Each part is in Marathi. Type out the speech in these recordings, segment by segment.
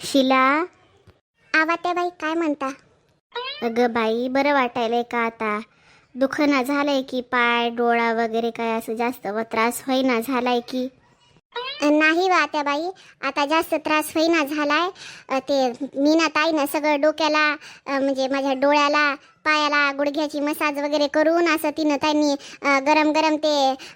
शिला? आवात्या बाई काय म्हणता? अगं बाई बरं वाटायलंय का आता? दुखणं झालंय की पाय डोळा वगैरे काय असं जास्त व त्रास होईना झालाय की? नाही वात्या बाई आता जास्त त्रास होईना झालाय. ते मीना ताईनं सगळं डोक्याला अ, म्हणजे माझ्या डोळ्याला पायाला गुडघ्याची मसाज वगैरे करून असं तिनं त्यांनी गरम गरम ते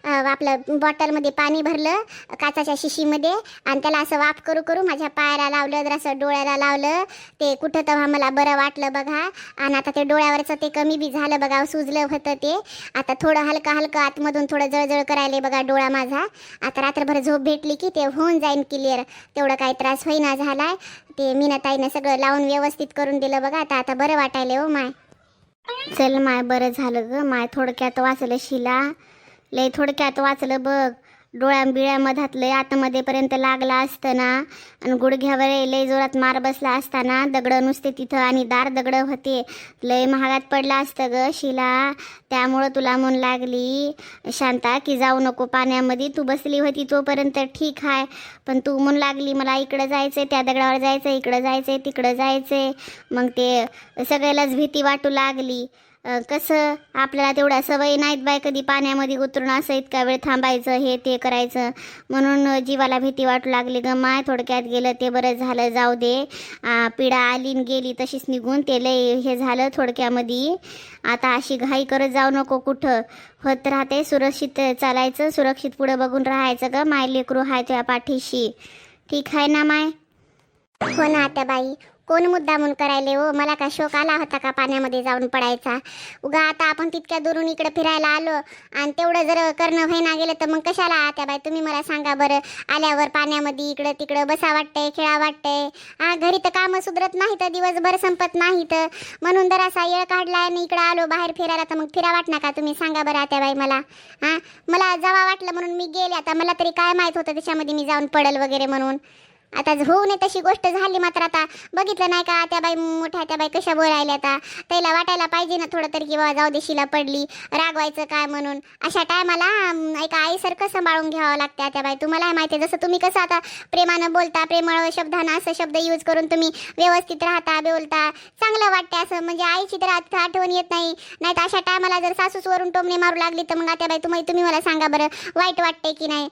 आपलं बॉटलमध्ये पाणी भरलं काचाच्या शिशीमध्ये आणि त्याला असं वाफ करू करू माझ्या पायाला लावलं जर असं डोळ्याला लावलं ते कुठं तेव्हा मला बरं वाटलं बघा. आणि आता ते डोळ्यावरचं ते कमी बी झालं बघा सुजलं होतं ते. आता थोडं हलकं हलकं आतमधून थोडं जळजळ करायले बघा डोळा माझा. आता रात्रभर झोप भेटली की ते होऊन जाईन क्लिअर तेवढं काही त्रास होईना झालाय. ते मीनाताईनं सगळं लावून व्यवस्थित करून दिलं बघा. आता आता बरं वाटायले हो माय. चल माय बरं झालं ग. माय थोडक्यात वाचलं शिला. लय थोडक्यात वाचलं बघ. डोळ्या बिळ्यामधात लय आतमध्येपर्यंत लागला असतं ना आणि गुडघ्यावर लय जोरात मार बसला असताना दगडं नुसते तिथं आणि दार दगडं होते. लय महागात पडलं असतं ग शिला. त्यामुळं तुला म्हणून लागली. शांता की जाऊ नको पाण्यामध्ये. तू बसली होती तोपर्यंत ठीक आहे पण तू म्हणून लागली मला इकडं जायचंय त्या दगडावर जायचंय इकडं जायचंय तिकडं जायचंय. मग ते सगळ्यालाच भीती वाटू लागली. कसं आपल्याला तेवढ्या सवयी नाहीत बाय कधी पाण्यामध्ये उतरून असं इतका वेळ थांबायचं हे ते करायचं. म्हणून जीवाला भीती वाटू लागली ग माय थोडक्यात गेलं ते बरं झालं जाऊ दे. पिढा आली गेली तशीच निघून ते लय हे झालं थोडक्यामध्ये. आता अशी घाई करत जाऊ नको कुठं. होत राहते सुरक्षित चालायचं सुरक्षित पुढं बघून राहायचं ग माय लेकरू हाय तुझ्या पाठीशी. ठीक आहे ना माय? हो ना आता बाई कोण मुद्दा म्हणून करायले हो? मला का शोक आला होता का पाण्यामध्ये जाऊन पडायचा? उगा आता आपण तितक्या दुरून इकडे फिरायला आलो आणि तेवढं जर करणं व्हायना गेलं तर मग कशाला त्या बाई? तुम्ही मला सांगा बरं. आल्यावर पाण्यामध्ये इकडं तिकडं बसा वाटतंय खेळा वाटतंय. हा घरी तर कामं सुधरत नाही तर दिवसभर संपत नाही तर म्हणून जर असा येळ काढला आणि इकडं आलो बाहेर फिरायला तर मग फिरा वाटणार का तुम्ही? सांगा बरं त्या बाई मला. हा मला जावा वाटलं म्हणून मी गेले. आता मला तरी काय माहीत होतं त्याच्यामध्ये मी जाऊन पडल वगैरे म्हणून? आता होऊ नये तशी गोष्ट झाली मात्र आता. बघितलं नाही का त्या बाई मोठ्या त्या बाई कशा बोलायल्या आता. त्याला वाटायला पाहिजे ना थोडं तरी की बाबा जाऊ देशीला पडली. रागवायचं काय म्हणून? अशा टायमाला एका आईसारखं सांभाळून घ्यावं लागतं त्या बाई. तुम्हाला माहिती आहे जसं तुम्ही कसं आता प्रेमानं बोलता प्रेमळ शब्दानं असं शब्द यूज करून तुम्ही व्यवस्थित राहता बोलता. चांगलं वाटतं असं म्हणजे आईची तर आता आठवण येत नाही. नाही तर अशा टायमाला जर सासूसवरून टोमणे मारू लागली तर मग त्या बाई तुम्ही तुम्ही मला सांगा बरं वाईट वाटते की नाही?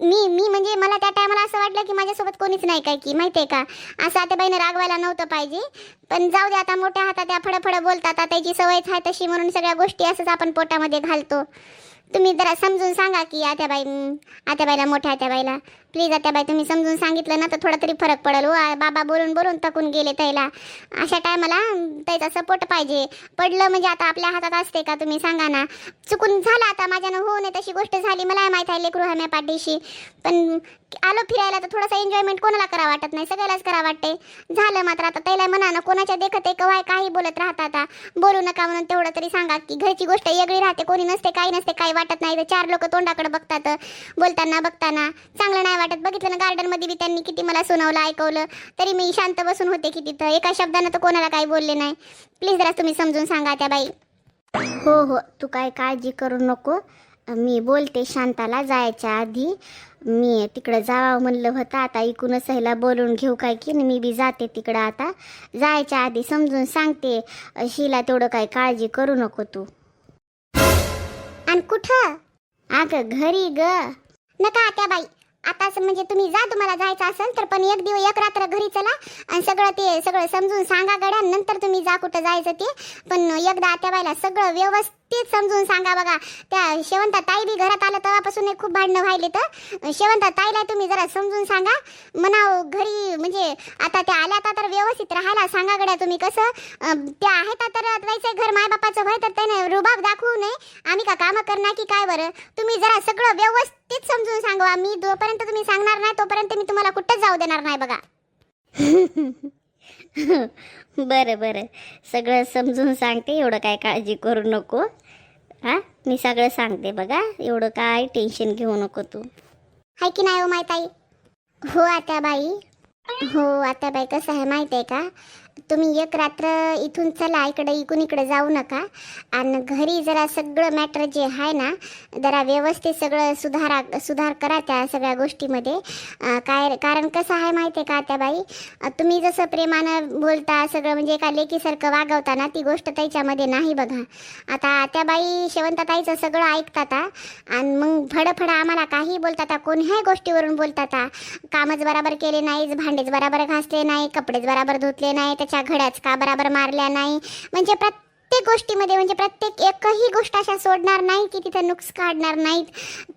मी मी म्हणजे मला त्या टायमाला असं वाटलं की माझ्यासोबत कोणीच नाही काय की माहिती आहे का? असं आता रागवायला नव्हतं पाहिजे. पण जाऊ दे आता मोठ्या हातात त्या फडफड बोलतात. आता त्याची सवयच आहे तशी म्हणून सगळ्या गोष्टी असंच आपण पोटामध्ये घालतो. तुम्ही जरा समजून सांगा की आत्याबाई आत्याबाईला मोठ्या आत्याबाईला. प्लीज आत्याबाई तुम्ही समजून सांगितलं ना तर थोडा तरी फरक पडेल हो. बाबा बोलून बोलून थकून गेले त्याला. अशा टायमाला त्याचा सपोर्ट पाहिजे. पडलं म्हणजे आता आपल्या हातात असते का तुम्ही सांगा ना. चुकून झालं आता माझ्यानं होऊ नये तशी गोष्ट झाली. मला माहीत आहे लेकरू हम्या पाठीशी. पण आलो फिरायला तर थोडासा एन्जॉयमेंट कोणाला करा वाटत नाही सगळ्यालाच करा वाटते. झालं मात्र आता. त्याला म्हणा ना कोणाच्या देखत एक वाय काही बोलत राहतात आता. बोलू नका म्हणून तेवढं तरी सांगा की घरची गोष्ट वेगळी राहते. कोणी नसते काही नसते काही वाटत नाही. तर चार लोक तोंडाकडे बघतात. बोलताना बघताना. चांगलं नाही वाटत. बघितलं ना गार्डनमध्ये बी त्यांनी किती मला सुनावलं ऐकवलं. तरी मी शांत बसून होते की तिथं. एका शब्दानं तर कोणाला काही बोलले नाही. प्लीज जरा तुम्ही समजून सांगा त्या बाई. हो हो. तू काय काळजी करू नको. मी बोलते शांताला जायच्या आधी. मी तिकडं जावं म्हणलं होतं. आता ऐकूनच ह्याला बोलून घेऊ काय की न मी बी जाते तिकडं आता. जायच्या आधी समजून सांगते. शिला तेवढं काय काळजी करू नको तू. आणि कुठं? अगं घरी ग. नका त्या बाई. आता म्हणजे तुम्ही जा तुम्हाला जायचं असेल तर पण एक दिवस एक रात्र घरी चला. आणि सगळं ते सगळं समजून सांगा गड्या नंतर तुम्ही जा कुठं जायचं ते. पण एकदा त्या बायला सगळं व्यवस्थित तेच समजून सांगा बघा. त्या शेवंता ताई बी घरात आलं तेव्हापासून एक खूप भांडणं व्हायले तर. शेवंता ताईला तुम्ही जरा समजून सांगा. म्हणाव घरी म्हणजे आता त्या आल्या आता तर व्यवस्थित राहायला सांगा गड्या तुम्ही कसं. त्या आहेत तर जायचं घर मायबापाचं व्हाय तर त्याने रुबाब दाखवू नये. आम्ही का कामं करणार की काय बरं? तुम्ही जरा सगळं व्यवस्थित समजून सांगा. मी जोपर्यंत तुम्ही सांगणार नाही तोपर्यंत मी तुम्हाला कुठंच जाऊ देणार नाही बघा. बरं बरं. सगळं समजून सांगते एवढं काय काळजी करू नको. हां? मी सगळं सांगते बघा एवढं काय टेन्शन घेऊ नको तू. हाय की नाही हो माहीत आई हो आता बाई हो आता बाई कसं आहे माहीत आहे का? तुम्ही एक रात्र इथून चला इकडे इकून इकडे जाऊ नका. आणि घरी जरा सगळं मॅटर जे आहे ना जरा व्यवस्थित सगळं सुधारा सुधार करा त्या सगळ्या गोष्टीमध्ये. काय कारण कसं आहे माहिती आहे का त्या बाई तुम्ही जसं प्रेमानं बोलता सगळं म्हणजे एका लेकीसारखं वागवता ना ती गोष्ट त्याच्यामध्ये नाही बघा. आता त्या बाई शेवंताताईचं सगळं ऐकतात आणि मग फडफड आम्हाला काही बोलतात हा. कोणत्याही गोष्टीवरून बोलतात कामच बराबर केले नाहीच भांडेच बराबर घासले नाही कपडेच बराबर धुतले नाही त्याच्या घड्याच का बराबर मारल्या नाही? म्हणजे प्रत्येक प्रत्येक गोष्टीमध्ये म्हणजे प्रत्येक एकही गोष्ट अशा सोडणार नाही की तिथं नुक्स काढणार नाहीत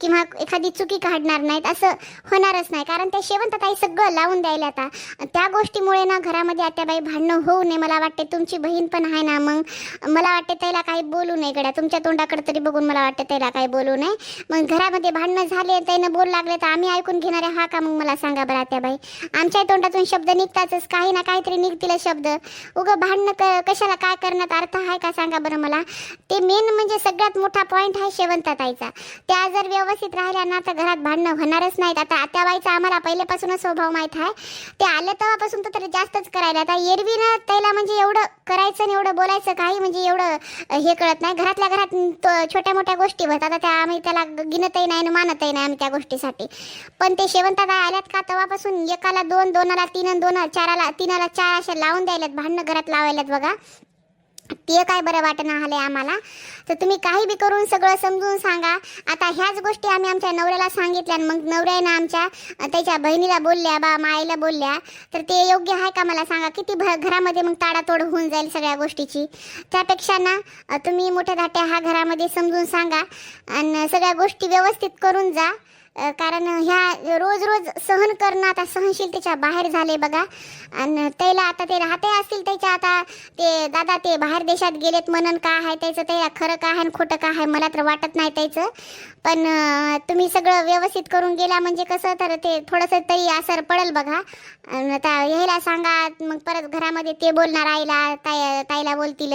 किंवा एखादी चुकी काढणार नाहीत असं होणारच नाही. कारण त्या शेवंतताई सगळं लावून द्यायला आता. त्या गोष्टीमुळे ना घरामध्ये आत्याबाई भांडणं होऊ नये मला वाटते तुमची बहीण पण आहे ना मग. मला वाटते त्याला काही बोलू नये गड्या. तुमच्या तोंडाकडे तरी बघून मला वाटते त्याला काही बोलू नये. मग घरामध्ये भांडणं झाले त्यानं बोल लागले तर आम्ही ऐकून घेणारे हा का मग मला सांगा बरं आत्याबाई. आमच्या तोंडातून शब्द निघतातच काही ना काहीतरी निघतील शब्द. उगं भांडणं क कशाला काय करण्यात अर्थ आहे का सांगा बरं मला? ते मेन म्हणजे सगळ्यात मोठा पॉईंट आहे शेवंताताईचा त्या जर व्यवस्थित राहिल्या ना तर घरात भांडणं होणारच नाहीत. आता आत्याबाईचा आम्हाला पहिल्यापासूनच स्वभाव माहीत आहे. ते आले तेव्हापासून तर जास्तच करायला. आता एरवी ना त्याला म्हणजे एवढं करायचं आणि एवढं बोलायचं काही म्हणजे एवढं हे कळत नाही. घरातल्या घरात छोट्या मोठ्या गोष्टी भरतात त्या आम्ही त्याला गिनतही नाही आणि मानतही नाही आम्ही त्या गोष्टीसाठी. पण ते शेवंताबाई आल्यात का तेव्हापासून एकाला दोन दोनाला तीन आणि दोन चाराला तीनाला चार अशा लावून द्यायलात भांडणं घरात लावायलात बघा. ते काय बरं वाटणं आलंय आम्हाला? तर तुम्ही काही बी करून सगळं समजून सांगा. आता ह्याच गोष्टी आम्ही आमच्या नवऱ्याला सांगितल्या आणि मग नवऱ्यानं आमच्या त्याच्या बहिणीला बोलल्या बा माईला बोलल्या. तर ते योग्य आहे का मला सांगा? किती भ घरामध्ये मग ताडातोड होऊन जाईल सगळ्या गोष्टीची? त्यापेक्षा ना तुम्ही मोठ्या धाट्या हा घरामध्ये समजून सांगा. आणि सगळ्या गोष्टी व्यवस्थित करून जा. कारण ह्या रोज रोज सहन करणं आता सहनशीलतेच्या बाहेर झाले बघा. आणि त्याला आता ते राहते असतील त्याच्या आता ते दादा ते बाहेर देशात गेलेत म्हणून का आहे त्याचं ते खरं का आहे आणि खोटं का आहे मला तर वाटत नाही त्याचं. पण तुम्ही सगळं व्यवस्थित करून गेला म्हणजे कसं? तर ते थोडंसं तरी असर पडेल बघा. आता यायला सांगा मग परत घरामध्ये ते बोलणार आईला ताई ताईला बोलतील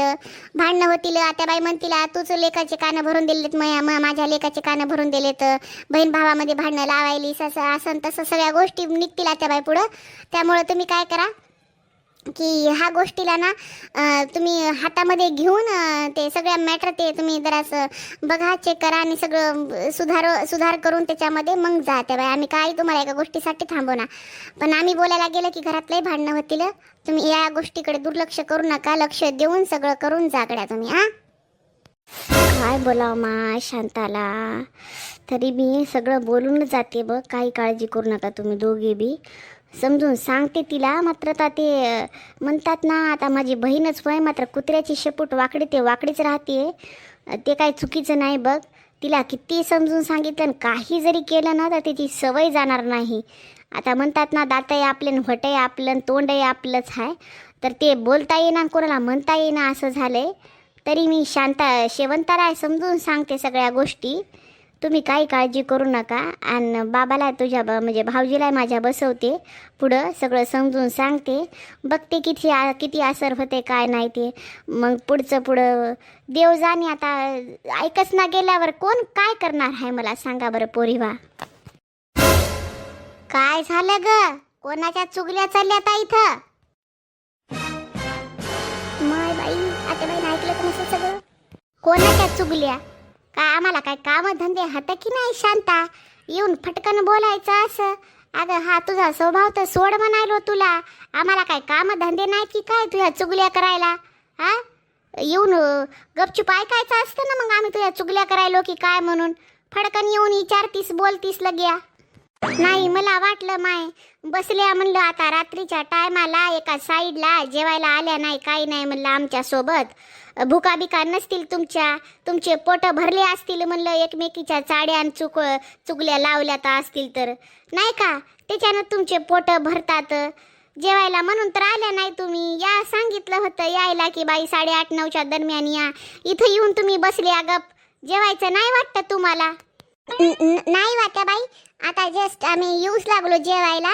भांडणं होतील आत्याबाई म्हणतील "आ, तूच लेकाचे कानं भरून दिलेत मया माझ्या लेकाचे कानं भरून दिलेत बहीण भावामध्ये भांडणं लावायली असं असं तसं सगळ्या गोष्टी निघतील आत्याबाई पुढं. त्यामुळं तुम्ही काय करा की ह्या गोष्टीला ना तुम्ही हातामध्ये घेऊन ते सगळ्या मॅटर ते तुम्ही जरासं बघा चेक करा आणि सगळं सुधार सुधार करून त्याच्यामध्ये मग जा त्या बाई. आम्ही काही तुम्हाला एका गोष्टीसाठी थांबवणार. पण आम्ही बोलायला गेलं की घरातलंही भांडणं होतील. तुम्ही या गोष्टीकडे दुर्लक्ष करू नका. लक्ष देऊन सगळं करून जागड्या तुम्ही हां? काय बोलावं मा शांताला? तरी मी सगळं बोलूनच जाते बघ. काही काळजी करू नका तुम्ही दोघे बी. समजून सांगते तिला. मात्र आता ते म्हणतात ना आता माझी बहीणच होय मात्र कुत्र्याची शेपूट वाकडी ते वाकडीच राहते ते काही चुकीचं नाही बघ. तिला किती समजून सांगितलं काही जरी केलं ना तर त्याची सवय जाणार नाही. आता म्हणतात ना दातही आपलं आणि व्हटही आपलं तोंडही आपलंच आहे तर ते बोलता येईना कोणाला म्हणता येईना असं झालंय. तरी मी शांता शेवंताला समजून सांगते सगळ्या गोष्टी. तुम्ही काही काळजी करू नका. आणि बाबाला तुझ्या ब म्हणजे भाऊजीला माझ्या बसवते. पुढं सगळं समजून सांगते. बघते किती आ किती असर होते काय नाही ते. मग पुढचं पुढं देव जाणे आता. ऐकच ना गेल्यावर कोण काय करणार आहे मला सांगा बरं पोरीवा. काय झालं ग? कोणाच्या चुगल्या चालल्या आता इथं? माय बाई आता बाई ऐकलं का नसेल सगळं? कोणाच्या चुगल्या? काय आम्हाला काय काम धंदे हात की नाही शांता? येऊन फटकन बोलायचं असं. अगं हा तुझा स्वभाव तर सोड म्हणायलो हो तुला. आम्हाला काय काम धंदे नाही की काय तुझ्या चुगल्या करायला? हा? येऊन गपचूप ऐकायचं असतं ना मग आम्ही तुझ्या चुगल्या करायलो की काय म्हणून? फडकन येऊन विचारतीस बोलतीस लग्या. नाही मला वाटलं माय बसल्या म्हणलं आता रात्रीच्या टायमाला एका साईडला जेवायला आल्या नाही काही नाही म्हणलं आमच्यासोबत. भुका बिका नसतील तुमच्या तुमचे पोट भरले असतील म्हणलं एकमेकीच्या चाड्या आणि चुक चुगल्या लावल्या तर असतील तर. नाही का? त्याच्यानं तुमचे पोट भरतात. जेवायला म्हणून तर आल्या नाही तुम्ही. या सांगितलं होतं यायला की बाई साडेआठ नऊच्या दरम्यान या. इथं येऊन तुम्ही बसल्या गप. जेवायचं नाही वाटतं तुम्हाला? नाही वाट्या बाई. आता जस्ट आम्ही येऊच लागलो जेवायला.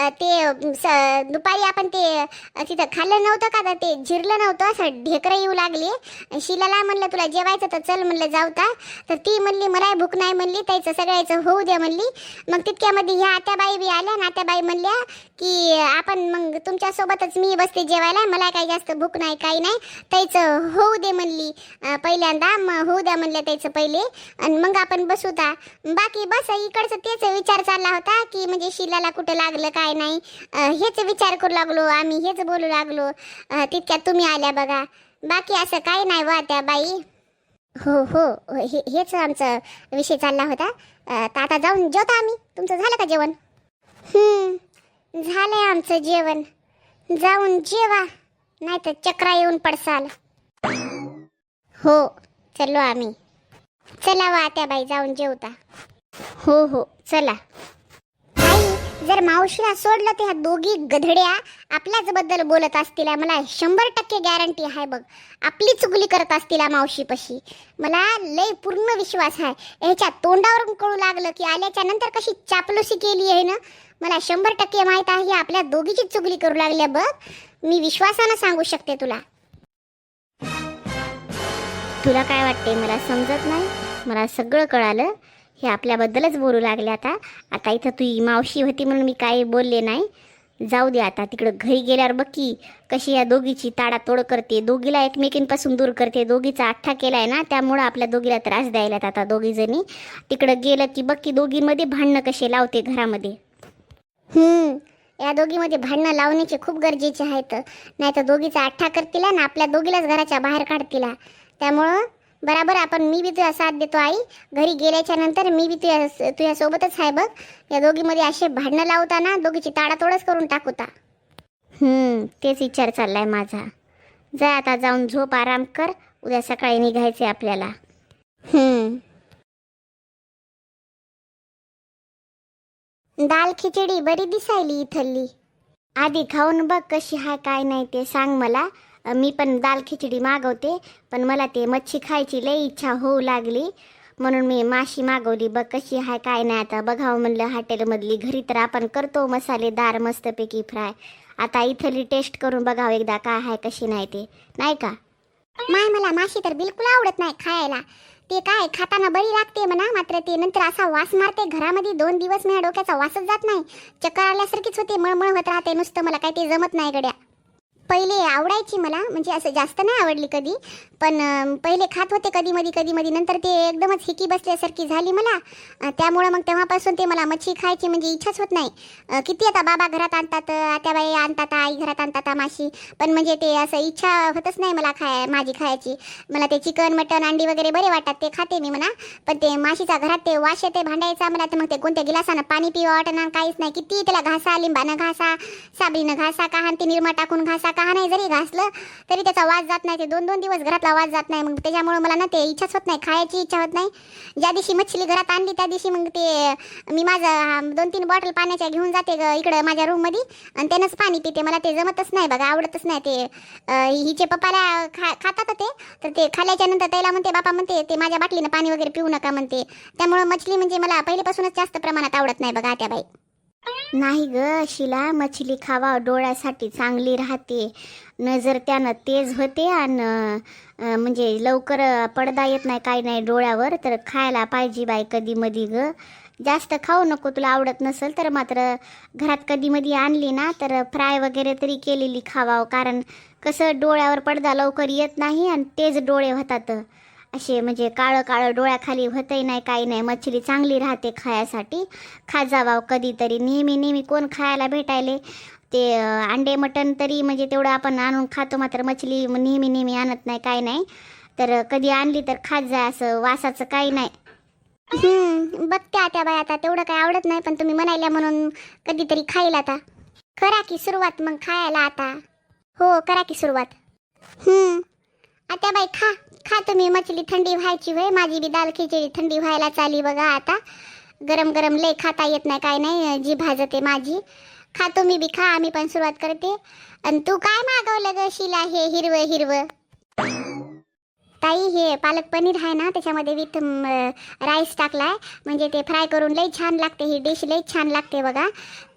ते स- दुपारी आपण ते तिथं खाल्लं नव्हतं का? तर ते जिरलं नव्हतं असं ढेकरं येऊ लागली. शिलाला म्हणलं तुला जेवायचं तर चल म्हणलं जाऊता तर ती म्हणली मलाही भूक नाही म्हणली त्याचं सगळ्याचं होऊ द्या म्हणली. मग तितक्यामध्ये ह्या आत्याबाई बी आल्या आणि आत्याबाई म्हणल्या की आपण मग तुमच्यासोबतच मी बसते जेवायला मला काही जास्त भूक नाही काही नाही त्याचं होऊ दे म्हणली पहिल्यांदा. मग होऊ द्या म्हणलं त्याचं पहिले. आणि मग आपण बसूता बाकी बस इकडचं तेच विचार चालला होता की म्हणजे शिलाला कुठं लागलं काय नाही. हेच विचार करू लागलो आम्ही हेच बोलू लागलो. तितक्यात तुम्ही आल्या बघा. बाकी असं काही नाही वा त्या बाई. हो हो हे हेच आमचा विषय चालला होता. तर आता जाऊन जेवता आम्ही. तुमचं झालं का जेवण? झालंय आमचं जेवण. जाऊन जेवा नाही तर चक्रा येऊन पडसाल. हो चलो आम्ही. चला वा त्या बाई जाऊन जेवता. हो हो चला. जर मावशीला सोडलं तर ह्या दोघी गधड्या आपल्याच बद्दल बोलत असतील मला शंभर टक्के गॅरंटी आहे बघ. आपली चुगली करत असतील मावशीपाशी मला लय पूर्ण विश्वास आहे. ह्याच्या तोंडावरून कळू लागलं की आल्याच्यानंतर कशी चापलुसी केली आहे ना? मला शंभर टक्के माहीत आहे आपल्या दोघीची चुगली करू लागल्या बघ. मी विश्वासानं सांगू शकते तुला. तुला काय वाटते मला समजत नाही? मला सगळं कळालं. हे आपल्याबद्दलच बोलू लागले आता. आता इथं तू मावशी होती म्हणून मी काही बोलले नाही. जाऊ दे आता तिकडं घरी गेल्यावर बघ की कशी या दोघीची ताडातोड करते. दोघीला एकमेकींपासून दूर करते. दोघीचा आठ्ठा आहे ना त्यामुळं आपल्या दोघीला त्रास द्यायला आता दोघीजणी. तिकडं गेलं की बघ की दोघींमध्ये भांडणं कसे लावते घरामध्ये. या दोघीमध्ये भांडणं लावण्याचे खूप गरजेचे आहेत. नाही तर दोघीचा आठ्ठा करतील आणि आपल्या दोघीलाच घराच्या बाहेर काढतील. त्यामुळं बराबर आपण मी बी तुझा साथ देतो आई. घरी गेल्याच्यानंतर मी बी तुझ्या तुझ्यासोबतच आहे बघ. या दोघीमध्ये असे भांडणं लावता ना दोघीची ताडातोडच करून टाकूता तेच विचार चाललाय माझा. जा आता जाऊन झोप आराम कर. उद्या सकाळी निघायचे आपल्याला. दाल खिचडी बरी दिसायली इथली. आधी खाऊन बघ कशी हाय काय नाही ते सांग मला. मी पण दाल खिचडी मागवते पण मला ते मच्छी खायची लई इच्छा होऊ लागली. म्हणून मी माशी मागवली बघ कशी आहे काय नाही आता बघावं म्हणलं हॉटेलमधली घरी तर आपण करतो मसालेदार मस्तपैकी फ्राय. आता इथली टेस्ट करून बघावं एकदा काय आहे कशी नाही ते नाही का? माय मला माशी तर बिलकुल आवडत नाही खायला. ते काय खाताना बरी लागते म्हणा मात्र ते नंतर असा वास मारते घरामध्ये दोन दिवस माझ्या डोक्याचा वासच जात नाही. चक्कर आल्यासारखीच होते मळमळ होत राहते नुसतं मला काही ते जमत नाही गड्या. पहिले आवडायची मला म्हणजे असं जास्त नाही आवडली कधी पण पहिले खात होते कधी मधी कधी मधी. नंतर ते एकदमच हिकी बसल्यासारखी झाली मला. त्यामुळं मग तेव्हापासून ते मला मच्छी खायची म्हणजे इच्छाच होत नाही. किती आता बाबा घरात आणतात आत्याबाई आणतात आई घरात आणतात माशी. पण म्हणजे ते असं इच्छा होतच नाही मला खाय माझी खायची. मला ते चिकन मटन अंडी वगैरे बरे वाटतात ते खाते मी म्हणा. पण ते माशीचा घरात ते वाश येते भांडायचा मला तर मग ते कोणत्या गिलासानं पाणी पिवा वाटणार काहीच नाही. किती त्याला घासा लिंबानं घासा साबरीनं घासा का ते निरमा टाकून घासा का नाही जरी घासलं तरी त्याचा वास जात नाही. ते दोन दोन दिवस घरातला वास जात नाही. मग त्याच्यामुळे मला ना ते इच्छाच होत नाही. खायची इच्छा होत नाही. ज्या दिवशी मच्छली घरात आणली त्या दिवशी मग ते मी माझं दोन तीन बॉटल पाण्याच्या घेऊन जाते ग इकडं माझ्या रूममध्ये आणि त्यानंच पाणी पिते. मला ते जमतच नाही बघा आवडतच नाही ते. हिचे पप्पाला खा खातात ते तर ते खाल्याच्या नंतर त्याला म्हणते बापा म्हणते ते माझ्या बाटलीनं पाणी वगैरे पिऊ नका म्हणते. त्यामुळं मछली म्हणजे मला पहिल्यापासूनच जास्त प्रमाणात आवडत नाही बघा त्या बाई नाही ग शिला मछली खावा डोळ्यासाठी चांगली राहते. नजर त्यानं तेज होते आणि म्हणजे लवकर पडदा येत नाही काही नाही डोळ्यावर. तर खायला पाहिजे बाय कधी मधी ग. जास्त खाऊ नको तुला आवडत नसेल तर मात्र घरात कधी मधी आणली ना तर फ्राय वगैरे तरी केलेली खावावं. कारण कसं डोळ्यावर पडदा लवकर येत नाही आणि तेज डोळे होतात. असे म्हणजे काळं काळं डोळ्याखाली होतही नाही काही नाही. मच्छली चांगली राहते खायासाठी. खा जावाव कधीतरी. नेहमी नेहमी कोण खायला भेटायले? ते अंडे मटण तरी म्हणजे तेवढं आपण आणून खातो मात्र मछली नेहमी नेहमी आणत नाही काय नाही. तर कधी आणली तर खात जा असं वासाचं काही नाही. बघते आता बाई आता. तेवढं काय आवडत नाही पण तुम्ही म्हणायला म्हणून कधीतरी खाईल आता. करा की सुरुवात मग खायला आता. हो करा की सुरुवात. आता बाई खा. खातो मी मछली थंडी व्हायची वय माझी बी दाल खिचडी थंडी व्हायला चाली बघा आता. गरम गरम लय खाता येत नाही काय नाही जी भाजते माझी. खातो मी बी खा आम्ही पण सुरुवात करते. आणि तू काय मागवलं ग शिला हे हिरवं हिरवं? ताई हे पालक पनीर आहे ना त्याच्यामध्ये विथ राईस टाकलाय. म्हणजे ते फ्राय करून लई छान लागते ही डिश लई छान लागते बघा.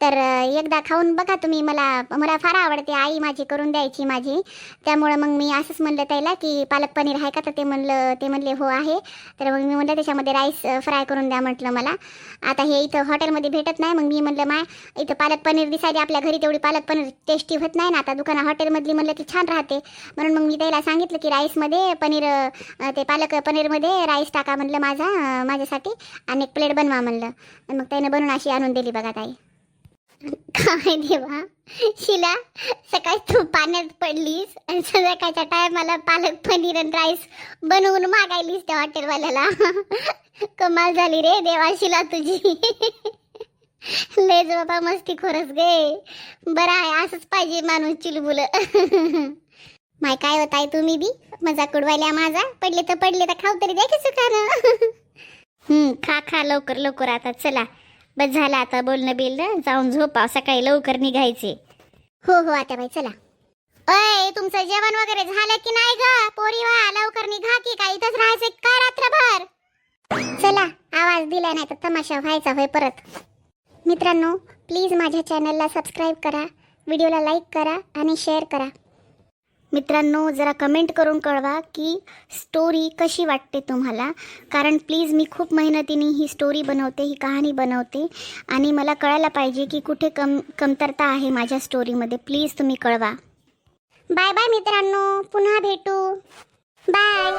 तर एकदा खाऊन बघा तुम्ही. मला मला फार आवडते. आई माझी करून द्यायची माझी. त्यामुळं मग मी असंच म्हणलं त्याला की पालक पनीर आहे का? तर ते म्हणलं ते म्हणले हो आहे. तर मग मी म्हणलं त्याच्यामध्ये राईस फ्राय करून द्या म्हटलं मला. आता हे इथं हॉटेलमध्ये भेटत नाही. मग मी म्हणलं माय इथं पालक पनीर दिसायला आपल्या घरी तेवढी पालक पनीर टेस्टी होत नाही ना. आता दुकाना हॉटेलमधली म्हणलं की छान राहते. म्हणून मग मी त्याला सांगितलं की राईसमध्ये पनीर ते पालक पनीरमध्ये राईस टाका म्हणलं माझा माझ्यासाठी. आणि एक प्लेट बनवा म्हणलं. मग त्यानं बनवून अशी आणून दिली बघा ताई. काय देवा? शिला सकाळी तू पाण्यात पडलीस आणि संध्याकाळच्या टायमाला पालक पनीर आणि राईस बनवून मागायलीस त्या हॉटेलवाल्याला कमाल झाली रे देवा शिला तुझी. लेज बाबा मस्ती खोरच गे. बरं आहे असंच पाहिजे माणूस चिलबुल. माय काय होताय तुम्ही बी? मजा उडवायला माझा? पडले तर पडले तर खाऊ तरी द्या की सुखानं. हम्म खा खा लवकर लवकर आता चला. बस झालं आता बोलणं बिलणं जाऊन झोपा सकाळी लवकर निघायचे. हो हो आता बाई चला. अय तुमचं जेवण वगैरे झालं की नाही ग? पोरी वा लवकर निघा की काय इथंच राहायचं का रात्रभर? चला आवाज दिला नाही तर तमाशा व्हायचा होय परत. मित्रांनो प्लीज माझ्या चॅनलला सबस्क्राईब करा व्हिडिओला लाईक करा आणि शेअर करा. मित्रांनो जरा कमेंट करून कळवा की स्टोरी कशी वाटते तुम्हाला. कारण प्लीज मी खूप मेहनतीने ही स्टोरी बनवते ही कहाणी बनवते. आणि मला कळायला पाहिजे की कुठे कम कमतरता आहे माझ्या स्टोरीमध्ये प्लीज तुम्ही कळवा. बाय बाय मित्रांनो. पुन्हा भेटू. बाय